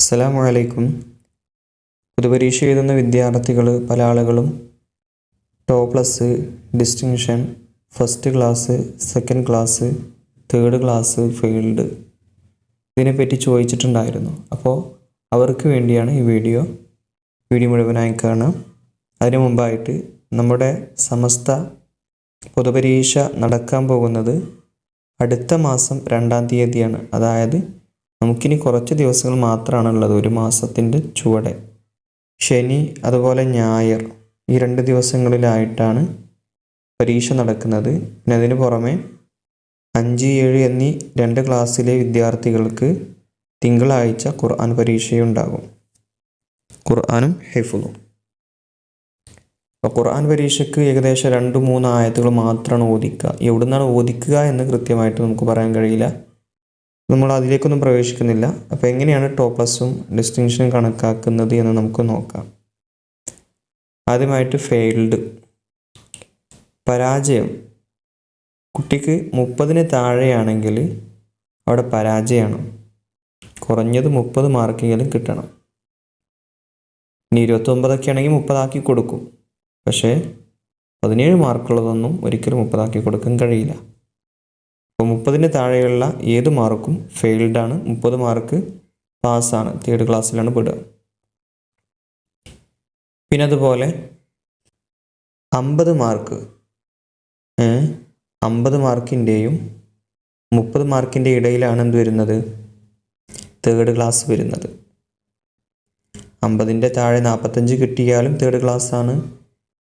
അസ്സലാമു അലൈക്കും. പൊതുപരീക്ഷ എഴുതുന്ന വിദ്യാർത്ഥികൾ പല ആളുകളും top plus distinction first class second class third class failed ഇതിനെപ്പറ്റി ചോദിച്ചിട്ടുണ്ടായിരുന്നു. അപ്പോൾ അവർക്ക് വേണ്ടിയാണ് ഈ വീഡിയോ വീഡിയോ മുഴുവനായി കാണാം അതിനു മുമ്പായിട്ട് നമ്മുടെ സമസ്ത പൊതുപരീക്ഷ നടക്കാൻ പോകുന്നത് അടുത്ത മാസം രണ്ടാം തീയതിയാണ്. അതായത് നമുക്കിനി കുറച്ച് ദിവസങ്ങൾ മാത്രമാണ് ഉള്ളത് ഒരു മാസത്തിന്റെ ചുവടെ. ശനി അതുപോലെ ഞായർ ഈ രണ്ട് ദിവസങ്ങളിലായിട്ടാണ് പരീക്ഷ നടക്കുന്നത്. പിന്നെ അതിന് പുറമെ അഞ്ച് ഏഴ് എന്നീ രണ്ട് ക്ലാസ്സിലെ വിദ്യാർത്ഥികൾക്ക് തിങ്കളാഴ്ച ഖുർആൻ പരീക്ഷയുണ്ടാകും. ഖുർആാനും ഹെഫുദും. അപ്പോൾ ഖുർആൻ പരീക്ഷയ്ക്ക് ഏകദേശം രണ്ട് മൂന്ന് ആയത്തുകൾ മാത്രമാണ് ഓദിക്കുക എവിടുന്നാണ് ഓദിക്കുക എന്ന് കൃത്യമായിട്ട് നമുക്ക് പറയാൻ കഴിയില്ല. നമ്മൾ അതിലേക്കൊന്നും പ്രവേശിക്കുന്നില്ല. അപ്പോൾ എങ്ങനെയാണ് ടോപ്ലസും പ്ലസും ഡിസ്റ്റിങ്ഷനും കണക്കാക്കുന്നത് എന്ന് നമുക്ക് നോക്കാം. ആദ്യമായിട്ട് ഫെയിൽഡ്. പരാജയം. കുട്ടിക്ക് മുപ്പതിന് താഴെയാണെങ്കിൽ അവിടെ പരാജയമാണ്. കുറഞ്ഞത് മുപ്പത് മാർക്കെങ്കിലും കിട്ടണം. ഇനി ഇരുപത്തൊമ്പതൊക്കെ ആണെങ്കിൽ മുപ്പതാക്കി കൊടുക്കും. പക്ഷേ പതിനേഴ് മാർക്കുള്ളതൊന്നും ഒരിക്കലും മുപ്പതാക്കി കൊടുക്കാൻ കഴിയില്ല. അപ്പോൾ മുപ്പതിന് താഴെയുള്ള ഏത് മാർക്കും ഫെയിൽഡ് ആണ്. മുപ്പത് മാർക്ക് പാസ്സാണ് തേർഡ് ക്ലാസ്സിലാണ് പെടുക. പിന്നെ അതുപോലെ അമ്പത് മാർക്ക് അമ്പത് മാർക്കിന്റെയും മുപ്പത് മാർക്കിന്റെ ഇടയിലാണ് എന്ത് വരുന്നത്? തേർഡ് ക്ലാസ് വരുന്നത്. അമ്പതിന്റെ താഴെ നാൽപ്പത്തഞ്ച് കിട്ടിയാലും തേർഡ് ക്ലാസ് ആണ്.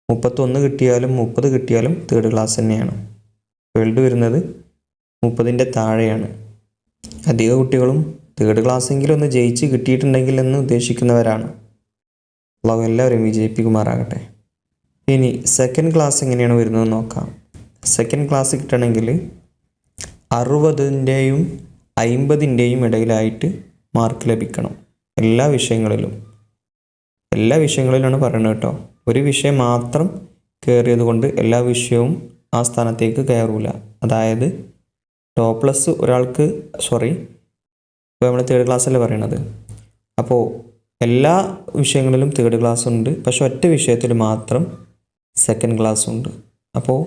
മുപ്പത്തൊന്ന് കിട്ടിയാലും മുപ്പത് കിട്ടിയാലും തേർഡ് ക്ലാസ് തന്നെയാണ്. ഫെയിൽഡ് വരുന്നത് മുപ്പതിന്റെ താഴെയാണ്. അധിക കുട്ടികളും തേർഡ് ക്ലാസ്സെങ്കിലും ഒന്ന് ജയിച്ച് കിട്ടിയിട്ടുണ്ടെങ്കിൽ എന്ന് ഉദ്ദേശിക്കുന്നവരാണ്. അള്ളാഹു എല്ലാവരും വിജയിപ്പിക്കുമാറാകട്ടെ. ഇനി സെക്കൻഡ് ക്ലാസ് എങ്ങനെയാണ് വരുന്നത് നോക്കാം. സെക്കൻഡ് ക്ലാസ് കിട്ടണമെങ്കിൽ അറുപതിന്റെയും അയിമ്പതിന്റെയും ഇടയിലായിട്ട് മാർക്ക് ലഭിക്കണം. എല്ലാ വിഷയങ്ങളിലും. എല്ലാ വിഷയങ്ങളിലാണ് പറയുന്നത് കേട്ടോ. ഒരു വിഷയം മാത്രം കയറിയത് കൊണ്ട് എല്ലാ വിഷയവും ആ സ്ഥാനത്തേക്ക് കയറൂല. അതായത് ടോപ്പ് പ്ലസ് ഒരാൾക്ക് സോറി ഇപ്പോൾ നമ്മൾ തേർഡ് ക്ലാസ്സല്ലേ പറയണത്? അപ്പോൾ എല്ലാ വിഷയങ്ങളിലും തേർഡ് ക്ലാസ് ഉണ്ട്. പക്ഷെ ഒറ്റ വിഷയത്തിൽ മാത്രം സെക്കൻഡ് ക്ലാസ് ഉണ്ട്. അപ്പോൾ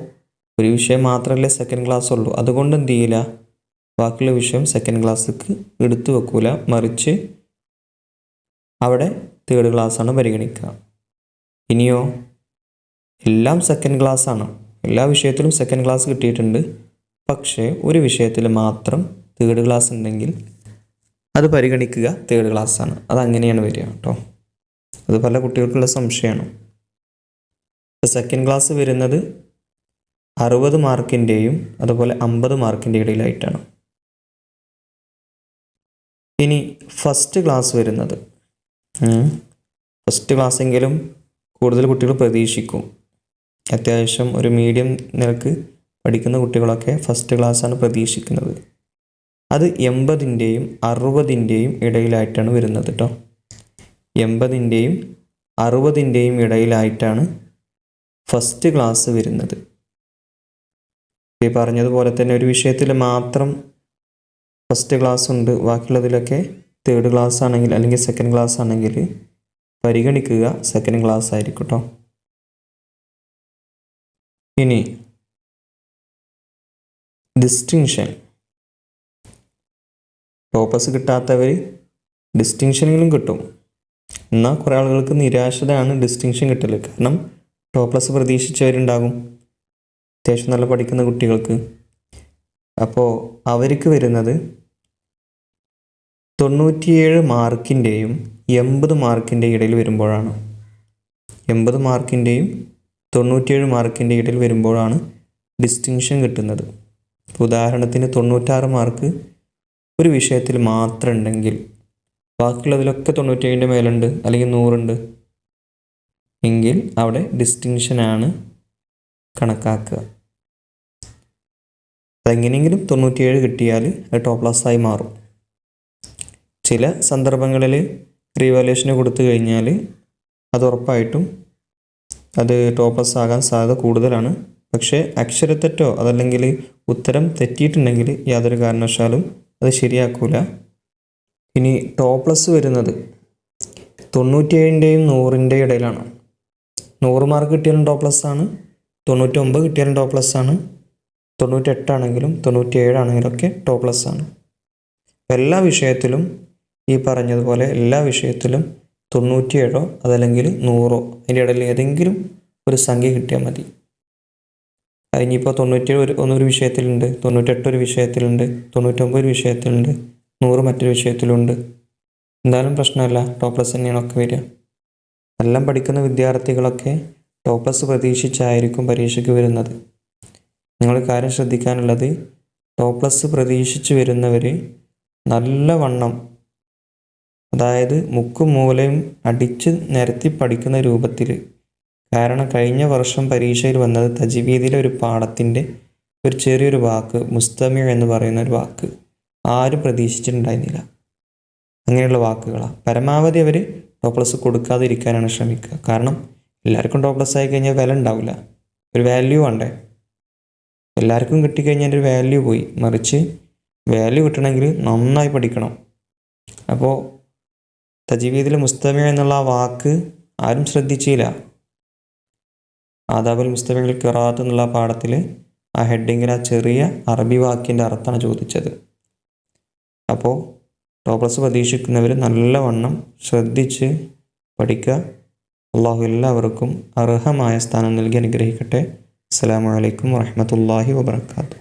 ഒരു വിഷയം മാത്രമല്ലേ സെക്കൻഡ് ക്ലാസ് ഉള്ളൂ. അതുകൊണ്ട് എന്ത് ചെയ്യില്ല? ബാക്കിയുള്ള വിഷയം സെക്കൻഡ് ക്ലാസ്സിക്ക് എടുത്തു വെക്കൂല. മറിച്ച് അവിടെ തേർഡ് ക്ലാസ്സാണ് പരിഗണിക്കുക. ഇനിയോ? എല്ലാം സെക്കൻഡ് ക്ലാസ് ആണ്. എല്ലാ വിഷയത്തിലും സെക്കൻഡ് ക്ലാസ് കിട്ടിയിട്ടുണ്ട്. പക്ഷേ ഒരു വിഷയത്തിൽ മാത്രം തേർഡ് ക്ലാസ് ഉണ്ടെങ്കിൽ അത് പരിഗണിക്കുക തേർഡ് ക്ലാസ് ആണ്. അത് അങ്ങനെയാണ് വരിക കേട്ടോ. അത് പല കുട്ടികൾക്കുള്ള സംശയമാണ്. സെക്കൻഡ് ക്ലാസ് വരുന്നത് അറുപത് മാർക്കിന്റെയും അതുപോലെ അമ്പത് മാർക്കിന്റെ ഇടയിലായിട്ടാണ്. ഇനി ഫസ്റ്റ് ക്ലാസ് വരുന്നത്. ഫസ്റ്റ് ക്ലാസ്സെങ്കിലും കൂടുതൽ കുട്ടികൾ പ്രതീക്ഷിക്കും. അത്യാവശ്യം ഒരു മീഡിയം നിരക്ക് പഠിക്കുന്ന കുട്ടികളൊക്കെ ഫസ്റ്റ് ക്ലാസ്സാണ് പ്രതീക്ഷിക്കുന്നത്. അത് എൺപതിന്റെയും അറുപതിന്റെയും ഇടയിലായിട്ടാണ് വരുന്നത് കേട്ടോ എൺപതിന്റെയും അറുപതിന്റെയും ഇടയിലായിട്ടാണ് ഫസ്റ്റ് ക്ലാസ് വരുന്നത്. ഈ പറഞ്ഞതുപോലെ തന്നെ ഒരു വിഷയത്തിൽ മാത്രം ഫസ്റ്റ് ക്ലാസ് ഉണ്ട്. ബാക്കിയുള്ളതിലൊക്കെ തേർഡ് ക്ലാസ് ആണെങ്കിൽ അല്ലെങ്കിൽ സെക്കൻഡ് ക്ലാസ് ആണെങ്കിൽ പരിഗണിക്കുക സെക്കൻഡ് ക്ലാസ് ആയിരിക്കും കേട്ടോ ഇനി ഡിസ്റ്റിങ്ഷൻ ടോപ്പസ് കിട്ടാത്തവർ ഡിസ്റ്റിങ്ഷനെങ്കിലും കിട്ടും. എന്നാൽ കുറേ ആളുകൾക്ക് നിരാശതയാണ് ഡിസ്റ്റിങ്ഷൻ കിട്ടൽ കാരണം ടോപ്ലസ് പ്രതീക്ഷിച്ചവരുണ്ടാകും. അത്യാവശ്യം നല്ല പഠിക്കുന്ന കുട്ടികൾക്ക്. അപ്പോൾ അവർക്ക് വരുന്നത് തൊണ്ണൂറ്റിയേഴ് മാർക്കിന്റെയും എൺപത് മാർക്കിന്റെ ഇടയിൽ വരുമ്പോഴാണ്. എൺപത് മാർക്കിന്റെയും തൊണ്ണൂറ്റിയേഴ് മാർക്കിന്റെ ഇടയിൽ വരുമ്പോഴാണ് ഡിസ്റ്റിങ്ഷൻ കിട്ടുന്നത്. ഉദാഹരണത്തിന് തൊണ്ണൂറ്റാറ് മാർക്ക് ഒരു വിഷയത്തിൽ മാത്രം ഉണ്ടെങ്കിൽ ബാക്കിയുള്ളതിലൊക്കെ തൊണ്ണൂറ്റേഴിന്റെ മേലുണ്ട് അല്ലെങ്കിൽ നൂറുണ്ട് എങ്കിൽ അവിടെ ഡിസ്റ്റിങ്ഷനാണ് കണക്കാക്കുക. അതെങ്ങനെയെങ്കിലും തൊണ്ണൂറ്റിയേഴ് കിട്ടിയാൽ അത് ടോപ്പ് ക്ലാസ്സായി മാറും. ചില സന്ദർഭങ്ങളിൽ റീവാലുവേഷന് കൊടുത്തു കഴിഞ്ഞാൽ അത് ഉറപ്പായിട്ടും അത് ടോപ്പ് ക്ലാസ് ആകാൻ സാധ്യത കൂടുതലാണ്. പക്ഷേ അക്ഷരത്തെറ്റോ അതല്ലെങ്കിൽ ഉത്തരം തെറ്റിയിട്ടുണ്ടെങ്കിൽ യാതൊരു കാരണവശാലും അത് ശരിയാക്കൂല. ഇനി ടോപ്ലസ് പ്ലസ് വരുന്നത് തൊണ്ണൂറ്റിയേഴിന്റെയും നൂറിന്റെ ഇടയിലാണ്. നൂറ് മാർക്ക് കിട്ടിയാലും ടോപ്ലസ് പ്ലസ് ആണ്. തൊണ്ണൂറ്റൊമ്പത് കിട്ടിയാലും ടോപ്ലസ് പ്ലസ് ആണ്. തൊണ്ണൂറ്റെട്ടാണെങ്കിലും തൊണ്ണൂറ്റിയേഴാണെങ്കിലും ഒക്കെ ടോ പ്ലസ് ആണ്. എല്ലാ വിഷയത്തിലും ഈ പറഞ്ഞതുപോലെ എല്ലാ വിഷയത്തിലും തൊണ്ണൂറ്റിയേഴോ അതല്ലെങ്കിൽ നൂറോ അതിന്റെ ഇടയിൽ ഏതെങ്കിലും ഒരു സംഖ്യ കിട്ടിയാൽ മതി. അതിനിപ്പോൾ തൊണ്ണൂറ്റി ഒരു ഒന്നൊരു വിഷയത്തിലുണ്ട്. തൊണ്ണൂറ്റെട്ട് ഒരു വിഷയത്തിലുണ്ട്. തൊണ്ണൂറ്റൊമ്പത് ഒരു വിഷയത്തിലുണ്ട്. നൂറ് മറ്റൊരു വിഷയത്തിലുണ്ട്. എന്തായാലും പ്രശ്നമല്ല. ടോപ്ലസ് പ്ലസ് തന്നെയാണ് ഒക്കെ വരിക. എല്ലാം പഠിക്കുന്ന വിദ്യാർത്ഥികളൊക്കെ ടോപ്ലസ് പ്രതീക്ഷിച്ചായിരിക്കും പരീക്ഷയ്ക്ക് വരുന്നത്. നിങ്ങൾ കാര്യം ശ്രദ്ധിക്കാനുള്ളത്. ടോപ്ലസ് പ്ലസ് പ്രതീക്ഷിച്ച് വരുന്നവർ നല്ലവണ്ണം അതായത് മുക്കും മൂലയും അടിച്ച് നിരത്തി പഠിക്കുന്ന രൂപത്തിൽ കാരണം കഴിഞ്ഞ വർഷം പരീക്ഷയിൽ വന്നത് തജ്വീദിലെ ഒരു പാഠത്തിന്റെ ഒരു ചെറിയൊരു വാക്ക് മുസ്തമിർ എന്ന് പറയുന്ന ഒരു വാക്ക്. ആരും പ്രതീക്ഷിച്ചിട്ടുണ്ടായിരുന്നില്ല. അങ്ങനെയുള്ള വാക്കുകളാണ് പരമാവധി അവർ ടോപ്ലസ് പ്ലസ് കൊടുക്കാതിരിക്കാനാണ് ശ്രമിക്കുക. കാരണം എല്ലാവർക്കും ടോപ്ലസ് പ്ലസ് ആയി കഴിഞ്ഞാൽ വില ഉണ്ടാവില്ല. ഒരു വാല്യൂ വേണ്ടേ? എല്ലാവർക്കും കിട്ടിക്കഴിഞ്ഞാൽ ഒരു വാല്യൂ പോയി. മറിച്ച് വാല്യൂ കിട്ടണമെങ്കിൽ നന്നായി പഠിക്കണം. അപ്പോൾ തജീവീദിൽ മുസ്തമിയ എന്നുള്ള ആ വാക്ക് ആരും ശ്രദ്ധിച്ചില്ല. ആദാബുൽ മുസ്തഫിൽ കിറാത്ത് എന്നുള്ള പാഠത്തിൽ ആ ഹെഡിങ്ങിൽ ആ ചെറിയ അറബി വാക്കിന്റെ അർത്ഥമാണ് ചോദിച്ചത്. അപ്പോൾ ടോപ്പ് പ്ലസ് പ്രതീക്ഷിക്കുന്നവർ നല്ലവണ്ണം ശ്രദ്ധിച്ച് പഠിക്കുക. അള്ളാഹു എല്ലാവർക്കും അർഹമായ സ്ഥാനം നൽകി അനുഗ്രഹിക്കട്ടെ. അസ്സാം വലൈക്കും വറഹ്മത്തുള്ളാഹി വബർക്കാത്തു